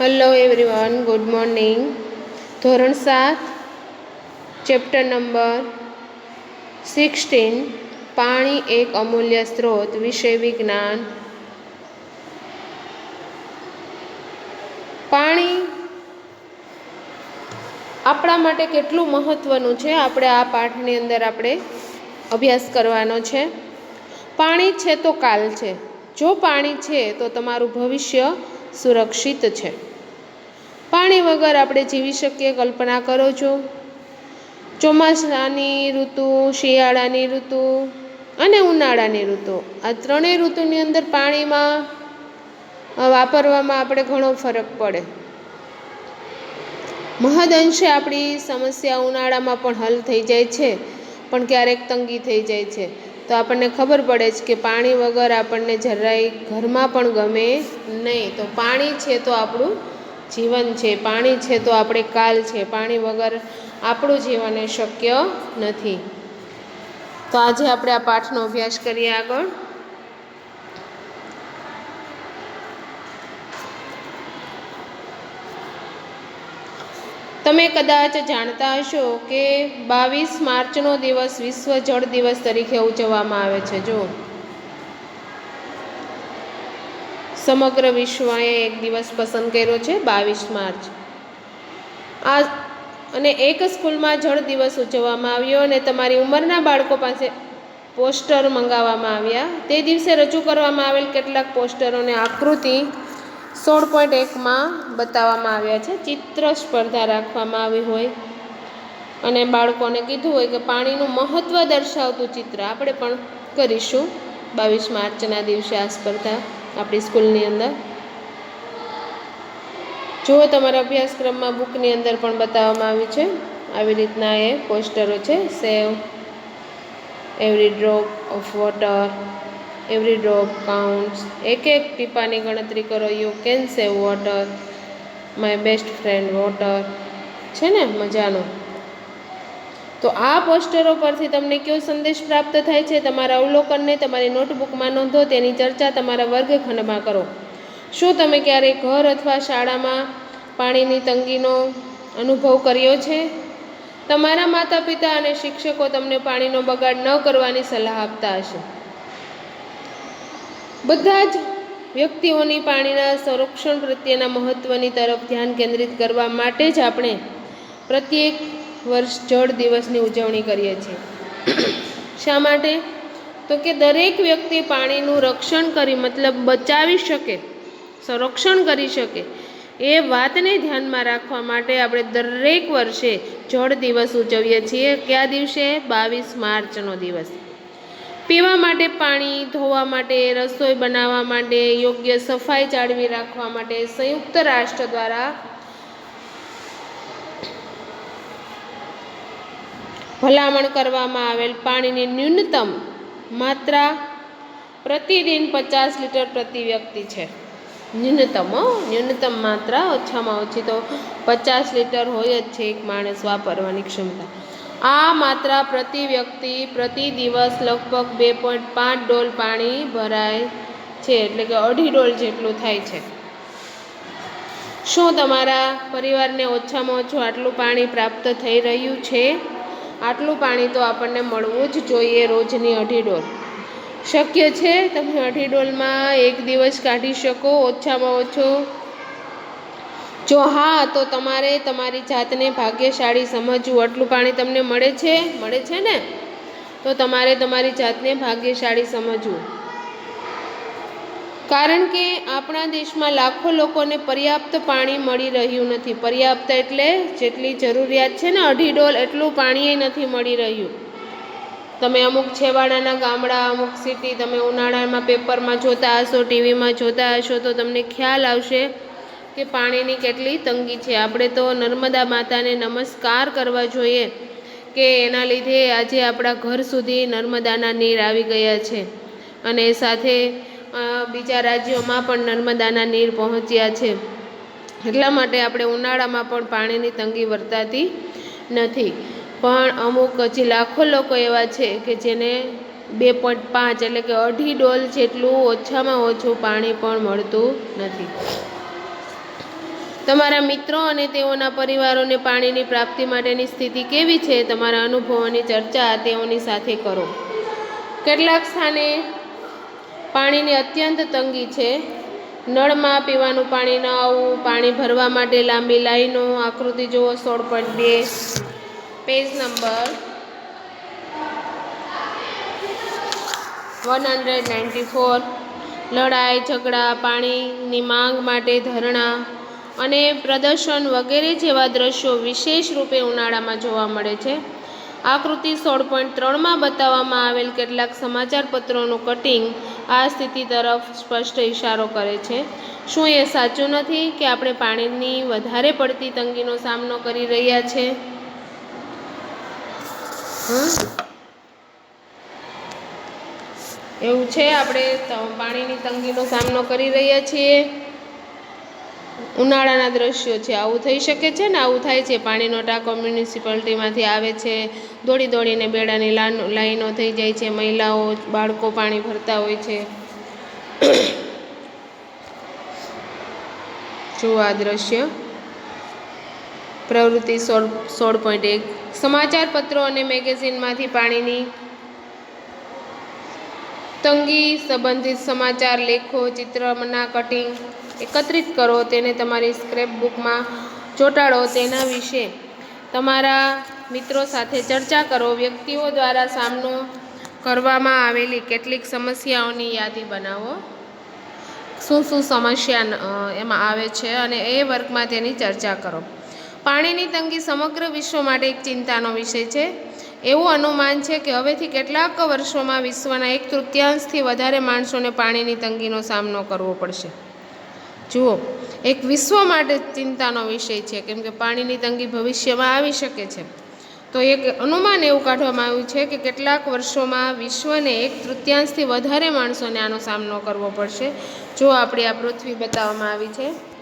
Hello everyone good morning ધોરણ સાત chapter number sixteen પાણી એક અમૂલ્ય સ્ત્રોત વિષય વિજ્ઞાન. પાણી આપણા માટે કેટલું મહત્ત્વનું છે? આપણે આ પાઠની અંદર આપણે અભ્યાસ કરવાનો છે. પાણી છે તો કાલ છે. જો પાણી છે તો તમારું ભવિષ્ય સુરક્ષિત છે. પાણી વગર આપણે જીવી શકીએ, કલ્પના કરો છો. ચોમાસાની ઋતુ, શિયાળાની ઋતુ અને ઉનાળાની ઋતુ. આ ત્રણેય ઋતુની અંદર પાણીમાં વાપરવામાં આપણે ઘણો ફરક પડે. મહદઅંશે આપણી સમસ્યા ઉનાળામાં પણ હલ થઈ જાય છે, પણ ક્યારેક તંગી થઈ જાય છે. તો આપણને ખબર પડે છે કે પાણી વગર આપણને જરાય ઘરમાં પણ ગમે નહીં. તો પાણી છે તો આપણું જીવન છે, પાણી છે તો આપણે કાલ છે. પાણી વગર આપણું જીવન એ શક્ય નથી. તો આજે આપણે આ પાઠનો અભ્યાસ કરીએ આગળ. તમે કદાચ જાણતા હશો કે બાવીસ માર્ચનો દિવસ વિશ્વ જળ દિવસ તરીકે ઉજવવામાં આવે છે. જો. સમગ્ર વિશ્વએ એક દિવસ પસંદ કર્યો છે, બાવીસ માર્ચ. આ અને એક સ્કૂલમાં જળ દિવસ ઉજવવામાં આવ્યો અને તમારી ઉંમરના બાળકો પાસે પોસ્ટર મંગાવવામાં આવ્યા. તે દિવસે રજૂ કરવામાં આવેલ કેટલાક પોસ્ટરોને આકૃતિ સોળ પોઈન્ટ એકમાં બતાવવામાં આવ્યા છે. ચિત્ર સ્પર્ધા રાખવામાં આવી હોય. અને બાળકોને કીધું હોય કે પાણીનું મહત્ત્વ દર્શાવતું ચિત્ર આપણે પણ કરીશું. બાવીસ માર્ચના દિવસે આ સ્પર્ધા આપણી સ્કૂલની અંદર. જો તમારા અભ્યાસક્રમમાં બુકની અંદર પણ બતાવવામાં આવ્યું છે. આવી રીતના એ પોસ્ટરો છે. Save, every drop of water every drop counts એક એક ટીપાની ગણતરી કરો you can save water my best friend water છે ને, મજાનો? તો આ પોસ્ટરો પરથી તમને કયો સંદેશ પ્રાપ્ત થાય છે, તમારા અવલોકનને તમારી નોટબુકમાં નોંધો, તેની ચર્ચા તમારા વર્ગખંડમાં કરો. શું તમે ક્યારેય ઘર અથવા શાળામાં પાણીની તંગીનો અનુભવ કર્યો છે? તમારા માતા પિતા અને શિક્ષકો તમને પાણીનો બગાડ ન કરવાની સલાહ આપતા હશે. બધા જ વ્યક્તિઓની પાણીના સંરક્ષણ પ્રત્યેના મહત્ત્વની તરફ ધ્યાન કેન્દ્રિત કરવા માટે જ આપણે પ્રત્યેક વર્ષ જળ દિવસની ઉજવણી કરીએ છીએ. શા માટે? તો કે દરેક વ્યક્તિ પાણીનું રક્ષણ કરી, મતલબ બચાવી શકે, સંરક્ષણ કરી શકે, એ વાતને ધ્યાનમાં રાખવા માટે આપણે દરેક વર્ષે જળ દિવસ ઉજવીએ છીએ. કયા દિવસે? બાવીસ માર્ચનો દિવસ. પીવા માટે પાણી, ધોવા માટે, રસોઈ બનાવવા માટે, યોગ્ય સફાઈ જાળવી રાખવા માટે સંયુક્ત રાષ્ટ્ર દ્વારા ભલામણ કરવામાં આવેલ પાણીની ન્યૂનતમ માત્રા પ્રતિદિન પચાસ લીટર પ્રતિ વ્યક્તિ છે. ન્યૂનતમ ન્યૂનતમ માત્રા ઓછામાં ઓછી તો પચાસ લીટર હોય જ છે એક માણસ વાપરવાની ક્ષમતા. આ માત્રા પ્રતિ વ્યક્તિ, પ્રતિ દિવસ લગભગ બે પોઈન્ટ પાંચ ડોલ પાણી ભરાય છે, એટલે કે અઢી ડોલ જેટલું થાય છે. શું તમારા પરિવારને ઓછામાં ઓછું આટલું પાણી પ્રાપ્ત થઈ રહ્યું છે? આટલું પાણી તો આપણને મળવું જ જોઈએ રોજની અઢી ડોલ. શક્ય છે તમે અઢી ડોલમાં એક દિવસ કાઢી શકો, ઓછામાં ઓછો જો હા, તો તમારે તમારી જાતને ભાગ્યશાળી સમજવું. આટલું પાણી તમને મળે છે? મળે છે ને? તો તમારે તમારી જાતને ભાગ્યશાળી સમજવું. કારણ કે આપણા દેશમાં લાખો લોકોને પર્યાપ્ત પાણી મળી રહ્યું નથી. પર્યાપ્ત એટલે જેટલી જરૂરિયાત છે ને, અઢી ડોલ એટલું પાણી નથી મળી રહ્યું. તમે અમુક છેવાડાના ગામડા, અમુક સિટી તમે ઉનાળામાં પેપરમાં જોતા હશો, ટીવીમાં જોતા હશો, તો તમને ખ્યાલ આવશે કે પાણીની કેટલી તંગી છે. આપણે તો નર્મદા માતાને નમસ્કાર કરવા જોઈએ કે એના લીધે આજે આપણા ઘર સુધી નર્મદાના નીર આવી ગયા છે. અને સાથે બીજા રાજ્યોમાં પણ નર્મદાના નીર પહોંચ્યા છે. એટલા માટે આપણે ઉનાળામાં પણ પાણીની તંગી વર્તાતી નથી. પણ અમુક હજી લાખો લોકો એવા છે કે જેને બે પોઈન્ટ પાંચ એટલે કે અઢી ડોલ જેટલું ઓછામાં ઓછું પાણી પણ મળતું નથી. તમારા મિત્રો અને તેઓના પરિવારોને પાણીની પ્રાપ્તિ માટેની સ્થિતિ કેવી છે? તમારા અનુભવોની ચર્ચા તેઓની સાથે કરો. કેટલાક સ્થાને પાણીની અત્યંત તંગી છે. નળમાં પીવાનું પાણી ન આવવું, પાણી ભરવા માટે લાંબી લાઈનો, આકૃતિ જુઓ, સોળ પોઈન્ટ બે, page number one hundred ninety four. લડાઈ, ઝઘડા, પાણીની માંગ માટે ધરણા અને પ્રદર્શન વગેરે જેવા દ્રશ્યો વિશેષ રૂપે ઉનાળામાં જોવા મળે છે. આકૃતિ સોળ પોઈન્ટ ત્રણમાં બતાવવામાં આવેલ કેટલાક સમાચાર પત્રોનું કટિંગ આ સ્થિતિ તરફ સ્પષ્ટ ઇશારો કરે છે. શું એ સાચું નથી કે આપણે પાણીની વધારે પડતી તંગીનો સામનો કરી રહ્યા છે? એવું છે, આપણે પાણીની તંગીનો સામનો કરી રહ્યા છીએ? ઉનાળાના દ્રશ્યો છે, આવું થઈ શકે છે ને આવું થાય છે? પાણીનો ટાંકો મ્યુનિસિપાલિટીમાંથી આવે છે, દોડી દોડીને બેડાની લાઈનો થઈ જાય છે, મહિલાઓ, બાળકો પાણી ભરતા હોય છે. જુઓ આ દ્રશ્ય પ્રવૃત્તિ સોળ સોળ પોઈન્ટ એક સમાચાર પત્રો અને મેગેઝિનમાંથી પાણીની તંગી સંબંધિત સમાચાર, લેખો ચિત્રના કટિંગ એકત્રિત કરો, તેને તમારી સ્ક્રેપ બુકમાં ચોંટાડો તેના વિશે. તમારા મિત્રો સાથે ચર્ચા કરો. વ્યક્તિઓ દ્વારા સામનો કરવામાં આવેલી કેટલીક સમસ્યાઓની યાદી બનાવો. શું શું સમસ્યા એમાં આવે છે અને એ વર્ગમાં તેની ચર્ચા કરો. પાણીની તંગી સમગ્ર વિશ્વ માટે એક ચિંતાનો વિષય છે. એવું અનુમાન છે કે હવેથી કેટલાક વર્ષોમાં વિશ્વના એક તૃતીયાંશથી વધારે માણસોને પાણીની તંગીનો સામનો કરવો પડશે. જુઓ, એક વિશ્વ માટે ચિંતાનો વિષય છે, કેમ કે પાણીની તંગી ભવિષ્યમાં આવી શકે છે. તો એક અનુમાન એવું કાઢવામાં આવ્યું છે કે કેટલાક વર્ષોમાં વિશ્વને એક તૃતીયાંશથી વધારે માણસોને આનો સામનો કરવો પડશે. જો આપણી આ પૃથ્વી બતાવવામાં આવી છે.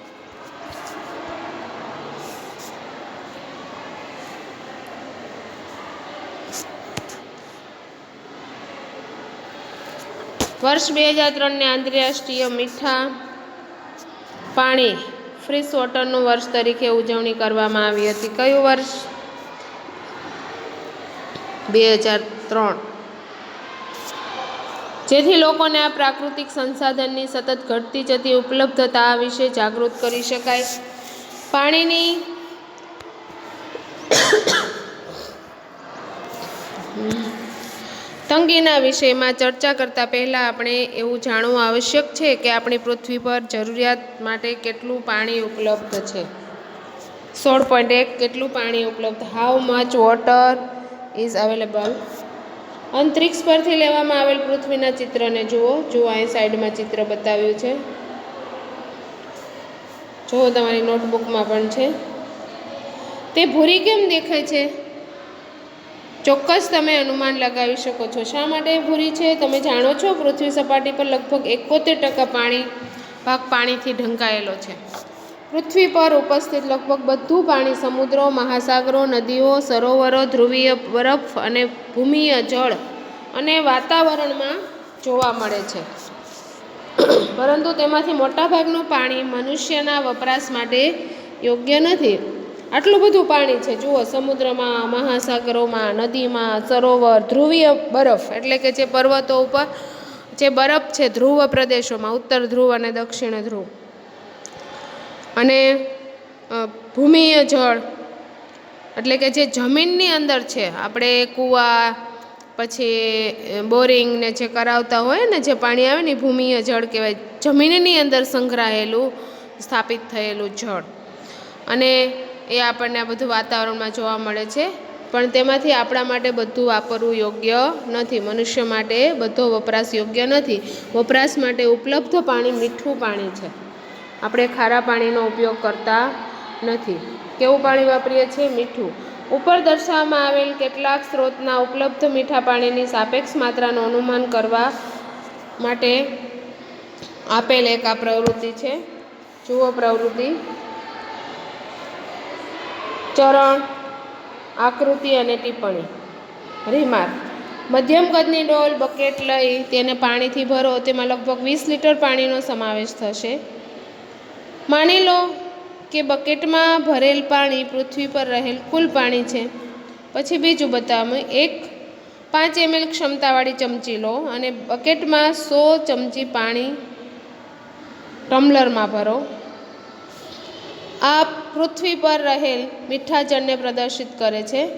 વર્ષ બે હજાર ત્રણને આંતરરાષ્ટ્રીય મીઠા પાણી ફ્રેશ વોટરનું વર્ષ તરીકે ઉજવણી કરવામાં આવી હતી. કયું વર્ષ? બે હજાર ત્રણ. જેથી લોકોને આ પ્રાકૃતિક સંસાધનની સતત ઘટતી જતી ઉપલબ્ધતા વિશે જાગૃત કરી શકાય. પાણીની તંગીના વિષયમાં ચર્ચા કરતાં પહેલાં આપણે એવું જાણવું આવશ્યક છે કે આપણી પૃથ્વી પર જરૂરિયાત માટે કેટલું પાણી ઉપલબ્ધ છે? સોળ પોઈન્ટ એક, કેટલું પાણી ઉપલબ્ધ? How much water is available અંતરિક્ષ પરથી લેવામાં આવેલ પૃથ્વીના ચિત્રને જુઓ. જુઓ, અહીં સાઈડમાં ચિત્ર બતાવ્યું છે. જુઓ, તમારી નોટબુકમાં પણ છે. તે ભૂરી કેમ દેખાય છે? ચોક્કસ તમે અનુમાન લગાવી શકો છો. શા માટે ભૂરી છે? તમે જાણો છો, પૃથ્વી સપાટી પર લગભગ એકોતેર ટકા પાણી, ભાગ પાણીથી ઢંકાયેલો છે. પૃથ્વી પર ઉપસ્થિત લગભગ બધું પાણી સમુદ્રો, મહાસાગરો, નદીઓ, સરોવરો, ધ્રુવીય બરફ અને ભૂમિય જળ અને વાતાવરણમાં જોવા મળે છે. પરંતુ તેમાંથી મોટાભાગનું પાણી મનુષ્યના વપરાશ માટે યોગ્ય નથી. આટલું બધું પાણી છે. જુઓ, સમુદ્રમાં, મહાસાગરોમાં, નદીમાં, સરોવર, ધ્રુવીય બરફ, એટલે કે જે પર્વતો ઉપર જે બરફ છે ધ્રુવ પ્રદેશોમાં, ઉત્તર ધ્રુવ અને દક્ષિણ ધ્રુવ. અને ભૂમિય જળ, એટલે કે જે જમીનની અંદર છે, આપણે કૂવા, પછી બોરિંગને જે કરાવતા હોય ને, જે પાણી આવે ને ભૂમિય જળ કહેવાય. જમીનની અંદર સંગ્રહાયેલું સ્થાપિત થયેલું જળ. અને એ આપણને આ બધું વાતાવરણમાં જોવા મળે છે. પણ તેમાંથી આપણા માટે બધું વાપરવું યોગ્ય નથી. મનુષ્ય માટે બધો વપરાશ યોગ્ય નથી. વપરાશ માટે ઉપલબ્ધ પાણી મીઠું પાણી છે. આપણે ખારા પાણીનો ઉપયોગ કરતા નથી. કેવું પાણી વાપરીએ છીએ? મીઠું. ઉપર દર્શાવવામાં આવેલ કેટલાક સ્ત્રોતના ઉપલબ્ધ મીઠા પાણીની સાપેક્ષ માત્રાનું અનુમાન કરવા માટે આપેલ એક આ પ્રવૃત્તિ છે. જુઓ પ્રવૃત્તિ. ચરણ, આકૃતિ અને ટિપ્પણી. રીમાર્ક. મધ્યમ કદની ડોલ, બકેટ લઈ તેને પાણીથી ભરો, તેમાં લગભગ વીસ લીટર પાણીનો સમાવેશ થશે. માની લો કે બકેટમાં ભરેલ પાણી પૃથ્વી પર રહેલ કુલ પાણી છે. પછી બીજું બતાવું એક, પાંચ એમએલ ક્ષમતાવાળી ચમચી લો અને બકેટમાં સો ચમચી પાણી ટમ્લરમાં ભરો. આ પૃથ્વી પર રહેલ મીઠા જળને પ્રદર્શિત કરે છે.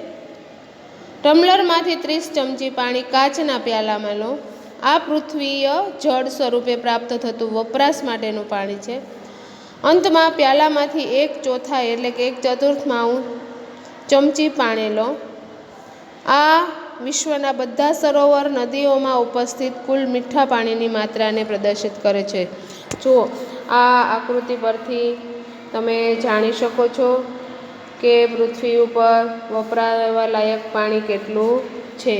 ટમ્બલરમાંથી ત્રીસ ચમચી પાણી કાચના પ્યાલામાં લો. આ પૃથ્વીય જળ સ્વરૂપે પ્રાપ્ત થતું વપરાશ માટેનું પાણી છે. અંતમાં પ્યાલામાંથી એક ચોથાઈ એટલે કે એક ચતુર્થમાં ચમચી પાણી લો. આ વિશ્વના બધા સરોવર નદીઓમાં ઉપસ્થિત કુલ મીઠા પાણીની માત્રાને પ્રદર્શિત કરે છે. જુઓ, આ આકૃતિ પરથી તમે જાણી શકો છો કે પૃથ્વી ઉપર વપરાવા લાયક પાણી કેટલું છે.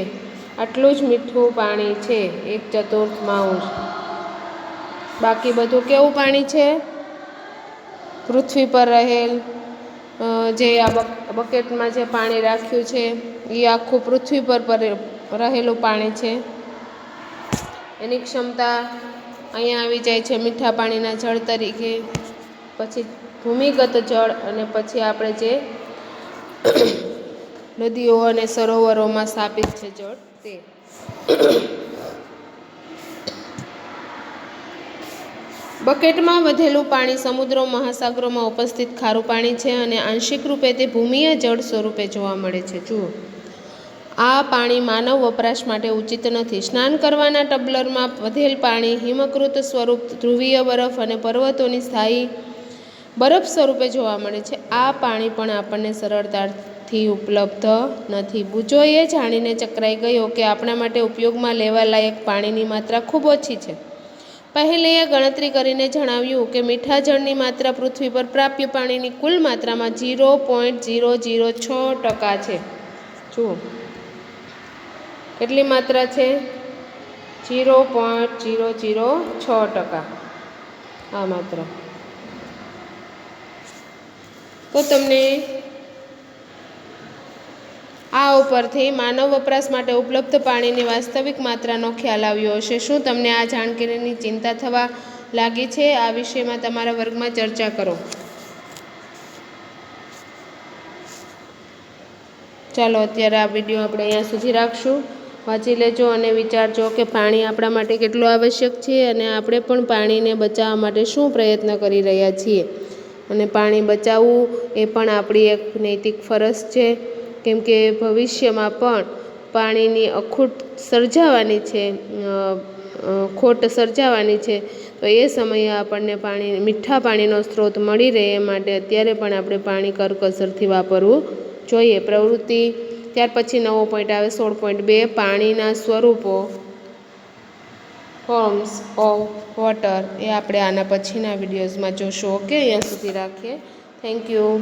આટલું જ મીઠું પાણી છે એક ચતુર્થ માઉસ બાકી બધું કેવું પાણી છે? પૃથ્વી પર રહેલ જે આ બકેટમાં જે પાણી રાખ્યું છે એ આખું પૃથ્વી પર, રહેલું પાણી છે. એની ક્ષમતા અહીંયા આવી જાય છે મીઠા પાણીના જળ તરીકે. પછી ભૂમિગત જળ અને પછી આપણે જે નદીઓ અને સરોવરોમાં સ્થાપિત છે જળ તે. બકેટમાં વધેલું પાણી સમુદ્રો, મહાસાગરોમાં ઉપસ્થિત ખારું પાણી છે અને આંશિક રૂપે તે ભૂમિય જળ સ્વરૂપે જોવા મળે છે. જુઓ. આ પાણી માનવ વપરાશ માટે ઉચિત નથી. સ્નાન કરવાના ટબલરમાં વધેલ પાણી હિમકૃત સ્વરૂપ ધ્રુવીય બરફ અને પર્વતોની સ્થાયી બરફ સ્વરૂપે જોવા મળે છે. આ પાણી પણ આપણને સરળતાથી ઉપલબ્ધ નથી. બુજોએ જાણીને ચકરાઈ ગયો કે આપણા માટે ઉપયોગમાં લેવા લાયક પાણીની માત્રા ખૂબ ઓછી છે. પહેલેએ ગણતરી કરીને જણાવ્યું કે મીઠા જળની માત્રા પૃથ્વી પર પ્રાપ્ય પાણીની કુલ માત્રામાં જીરો પોઈન્ટ ઝીરો ઝીરો છ ટકા છે. જુઓ. કેટલી માત્રા છે? જીરો પોઈન્ટ ઝીરો જીરો છ ટકા. આ માત્રા. તો તમને આ ઉપરથી માનવ વપરાશ માટે ઉપલબ્ધ પાણીની વાસ્તવિક માત્રાનો ખ્યાલ આવ્યો હશે. શું તમને આ જાણકારીની ચિંતા થવા લાગી છે? આ વિષયમાં તમારા વર્ગમાં ચર્ચા કરો. ચાલો, અત્યારે આ વીડિયો આપણે અહીંયા સુધી રાખશું. વાંચી લેજો અને વિચારજો કે પાણી આપણા માટે કેટલું આવશ્યક છે અને આપણે પણ પાણીને બચાવવા માટે શું પ્રયત્ન કરી રહ્યા છીએ. અને પાણી બચાવવું એ પણ આપણી એક નૈતિક ફરજ છે. કેમકે ભવિષ્યમાં પણ પાણીની અખૂટ સર્જાવાની છે ખોટ સર્જાવાની છે. તો એ સમયે આપણને પાણી, મીઠા પાણીનો સ્ત્રોત મળી રહે એ માટે અત્યારે પણ આપણે પાણી કરકસરથી વાપરવું જોઈએ. પ્રવૃત્તિ, ત્યાર પછી નવો પોઈન્ટ આવે, સોળ પોઈન્ટ બે, પાણીના સ્વરૂપો. ફોર્મ્સ ઓફ વોટર એ આપણે આના પછીના વિડીયોઝમાં જોશું. ઓકે અહીંયા સુધી રાખીએ. Thank you